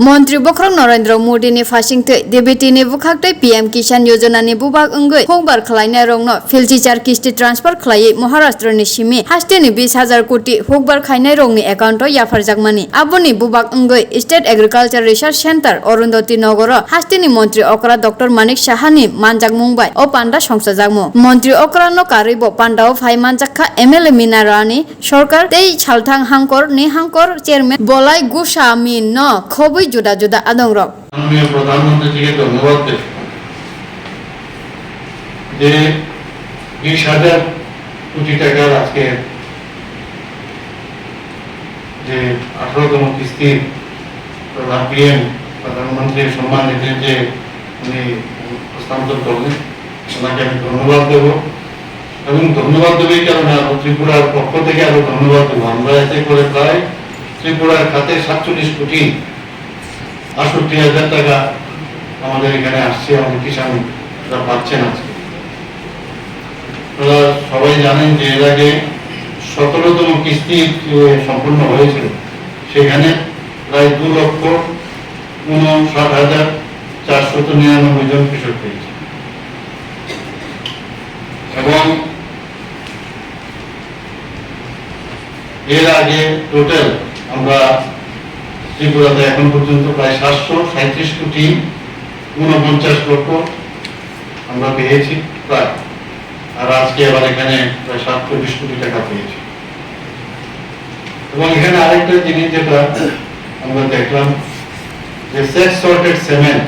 মন্ত্রী বখরং নরেন্দ্র মোদীনি ফাসিংতৈ দেবেটিনি বুখাktৈ পিএম কিষাণ योजनानि बुबाग अंगै खंबार खलायनाय रंनो फिलटिचार किस्ति ट्रान्सफार खलायै महाराष्ट्रनि सिमि हास्टेनि बिस हाजार कोटि हुकबार खायनाय रंनि एकाउन्टआव याफारजाकमानि आबुनि बुबाग अंगै state agriculture research centre Arundhati Nagar हास्टेनि मन्त्रि अकरा डक्टर मानिक साहानि मानजाक मुंबाय अ पान्डा সংসাজাকমু মন্ত্রী অকরান্ন কারিব পান্ডাও ফাই মানজাক্কা এমএলএ মিনা রানি সরকার তেই ছালথাং হাঙ্কর নি হাঙ্কর চেয়ারম্যান বলাই গুসা মিন ন খবই জুদা জুদা আদং রক ধন্যবাদ দেব যে আঠারোতম কিস্তির প্রধান পিএম প্রধানমন্ত্রীর সম্মান যে উনি হস্তান্তর করলেন ওনাকে আমি ধন্যবাদ দেব। এবং ধন্যবাদ কারণ আরও ত্রিপুরার পক্ষ থেকে আরও ধন্যবাদ দেবো। আমরা এতে করে প্রায় ত্রিপুরার খাতে সাতচল্লিশ কোটি আটষট্টি হাজার টাকা আমাদের এখানে আসছে, আমাদের কিষানরা পাচ্ছেন আজকে। সবাই জানেন যে এর আগে সতেরোতম কিস্তি সম্পূর্ণ হয়েছিল সেখানে প্রায় দু লক্ষ উনষাট হাজার চারশত নিরানব্বই জন কৃষক পেয়েছে। এবং এর আগে টোটাল আমরা ত্রিপুরাতে এখন পর্যন্ত প্রায় সাতশো সাঁত্রিশ কোটি ঊনপঞ্চাশ লক্ষ আমরা পেয়েছি, প্রায়। আর আজকে আবার এখানে প্রায় সাতচল্লিশ কোটি টাকা পেয়েছি। এবং এখানে আরেকটা জিনিস যেটা আমরা দেখলাম, যে সেক্স সর্টেড সেমেন্ট,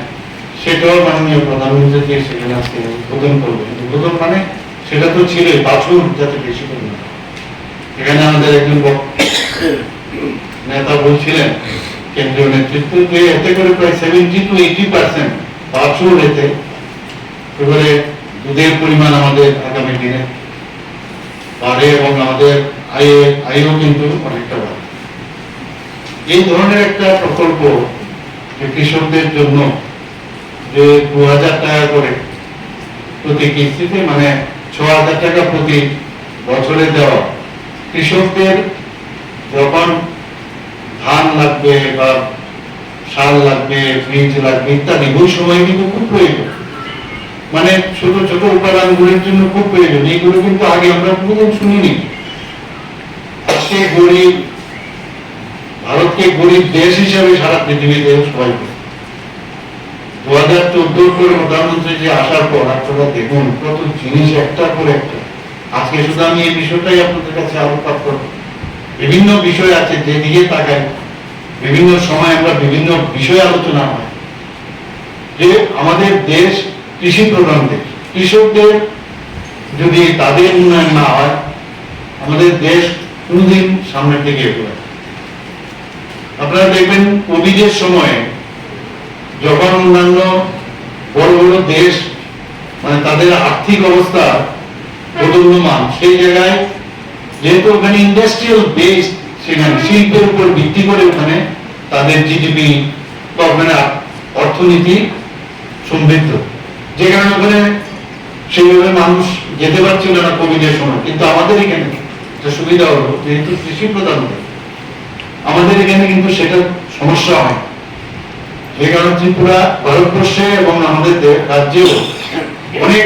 সেটাও মাননীয় প্রধানমন্ত্রী সেখানে আজকে উদ্বোধন করবেন। উদ্বোধন মানে সেটা তো ছিল, বাছুর যাতে বেশি পরিমাণ। এখানে আমাদের একজন নেতা বলছিলেন কেন্দ্রীয় নেতৃত্ব এতে করে প্রায় সেভেন্টি টু এইটি পার্সেন্ট এবারে দুধের পরিমাণ আমাদের আগামী দিনে বাড়ে এবং আমাদের আয়ে, আয়ও কিন্তু অনেকটা বাড়ে। এই ধরনের একটা প্রকল্প কৃষকদের জন্য যে দু হাজার টাকা করে প্রতি কিস্তিতে মানে ছ হাজার টাকা প্রতি বছরে দেওয়া কৃষকদের যখন ধান লাগবে বা সার লাগবে বীজ লাগবে ইত্যাদি, ওই সময় কিন্তু খুব প্রয়োজন। মানে ছোট ছোট উপাদানগুলির জন্য খুব প্রয়োজন। এইগুলো কিন্তু আগে আমরা কোনোদিন শুনিনি। আজকে গরিব, ভারতকে গরিব দেশ হিসেবে সারা পৃথিবীতে সবাই দু হাজার চোদ্দ করে প্রধানমন্ত্রী যে আসার পর আপনারা দেখুন, কত জিনিস একটা করে একটা। আজকে শুধু আমি এই বিষয়টাই আপনাদের কাছে আলোকপাত করব। বিভিন্ন বিষয় আছে যেদিকে তাকাই, বিভিন্ন সময় আমরা বিভিন্ন বিষয় আলোচনা হয়। যে আমাদের দেশ কৃষি প্রধান দেশ। কৃষকদের যদি তাদের উন্নয়ন না হয়, আমাদের দেশ কোনদিন সামনের দিকে এগোবে আপনারা দেখবেন, কোভিডের সময়ে যখন অন্যান্য বড় বড় দেশ মানে তাদের আর্থিক অবস্থা বদলমান সেই জায়গায় যেহেতু ওখানে ইন্ডাস্ট্রিয়াল বেস সেখানে শিল্পের উপর ভিত্তি করে ওখানে তাদের জিডিপি অর্থনীতি সমৃদ্ধ। যে কারণে ওখানে সেইভাবে মানুষ যেতে পারছিল না কোভিডের সময়। কিন্তু আমাদের এখানে একটা সুবিধা হলো, যেহেতু কৃষি প্রধান আমাদের এখানে কিন্তু সেটা সমস্যা হয়। যে কারণে ত্রিপুরা, ভারতবর্ষে এবং আমাদের রাজ্যেও অনেক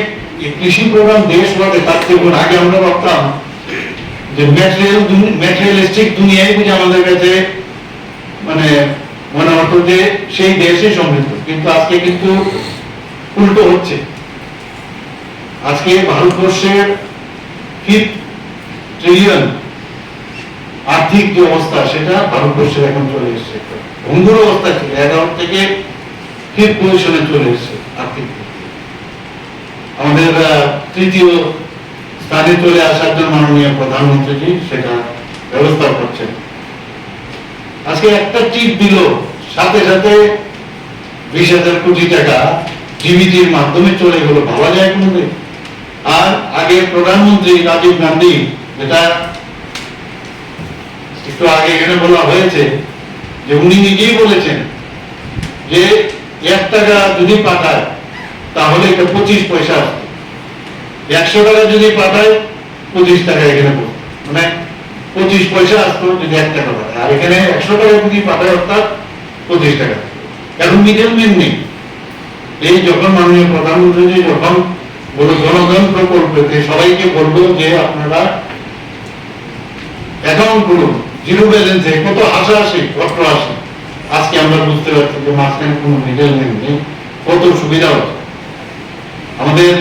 কৃষি প্রধান দেশ বলে তার থেকে আগে আমরা ভাবতাম যে ম্যাটেরিয়াল ম্যাটেরিয়ালিস্টিক দুনিয়ায় বুঝে আমাদের কাছে মানে মনে হতো যে সেই দেশে সমৃদ্ধ। কিন্তু আজকে কিন্তু উল্টো হচ্ছে। আজকে ভারতবর্ষের ট্রিলিয়ন আর্থিক যে অবস্থা, সেটা ভারতবর্ষের এখন চলে এসেছে। ভঙ্গুর অবস্থা ছিল এগারো থেকে ফিফথ পজিশনে চলে এসেছে আর্থিক আমাদের তৃতীয় স্থানে চলে আসার জন্য মাননীয় প্রধানমন্ত্রীজি সেটা ব্যবস্থা করছেন। আজকে একটা চিট দিল, সাথে সাথে বিশ হাজার কোটি টাকা জিবিটির মাধ্যমে চলে গেল। ভাবা যায় কোনোদিন? আর আগে প্রধানমন্ত্রী রাজীব গান্ধী, যেটা একটু আগে এখানে বলা হয়েছে, যে উনি নিজেই বলেছেন যে এক টাকা যদি পাঠায়, তাহলে এটা পঁচিশ পয়সা একশো টাকা যদি পাঠায় পঁচিশ টাকা এখানে পড়তো। মানে পঁচিশ পয়সা আসতো যদি এক টাকা পাঠায়। আর এখানে একশো টাকা যদি পাঠায়, অর্থাৎ পঁচিশ টাকা কারণ মিডল নেই। এই যখন মাননীয় প্রধানমন্ত্রী যখন বলে জনগণ সবাইকে বলল যে আপনারা অ্যাকাউন্ট করুন। জিরো ব্যালেন্সে কত হাসাহাসি কষ্ট আসে। আজকে আমরা বুঝতে পারছি যে মাঝখানে কোনো মিডল নেই। কত সুবিধা হচ্ছে। আমাদের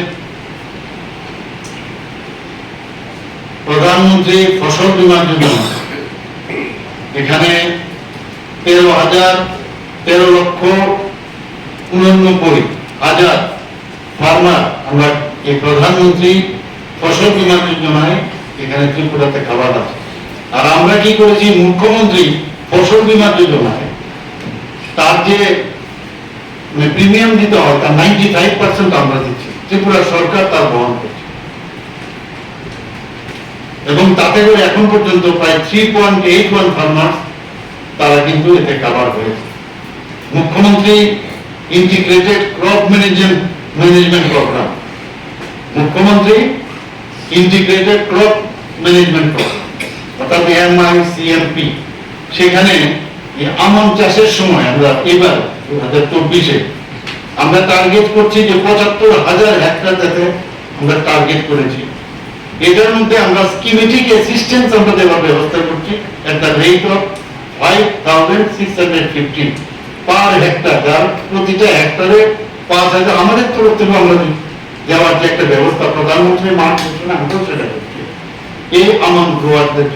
প্রধানমন্ত্রী ফসল বীমা যোজনা এখানে তেরো হাজার তেরো লক্ষ উননব্বই হাজার ফার্মার আমরা এই প্রধানমন্ত্রী ফসল বীমা যোজনায় এখানে ত্রিপুরাতে খাবার আছে। আর আমরা কি করেছি? মুখ্যমন্ত্রী ফসল বীমা যোজনায় তার যে প্রিমিয়াম দিতে হয়, তার নাইনটি ফাইভ পার্সেন্ট আমরা দিচ্ছি। ত্রিপুরা সরকার তার বহন করছে। এবং তাতে করে এখন পর্যন্ত প্রায় three point eight one farmers তারা কিন্তু এতে কাভার হয়েছে। মুখ্যমন্ত্রী integrated crop management management programme মুখ্যমন্ত্রী ইন্টিগ্রেটেড ক্রপ ম্যানেজমেন্ট প্রোগ্রাম অর্থাৎ এমআই সিএমপি সেখানে আমন চাষের সময় আমরা এবার দু হাজার চব্বিশে আমরা টার্গেট করছি যে পঁচাত্তর হাজার হেক্টর যাতে আমরা টার্গেট করেছি। এটার মধ্যে আমরা স্কিমেটিক অ্যাসিস্ট্যান্স আমরা দেওয়ার ব্যবস্থা করছি at the rate of five thousand six hundred fifteen per hectare যার প্রতিটা হেক্টরে পাঁচ হাজার, আমাদের তরফ থেকে আমরা। দেওয়ার যে একটা ব্যবস্থা, প্রধানমন্ত্রী মাঠ ঘোষণা আমরাও সেটা করছি এই আমার গ্রোয়ারদের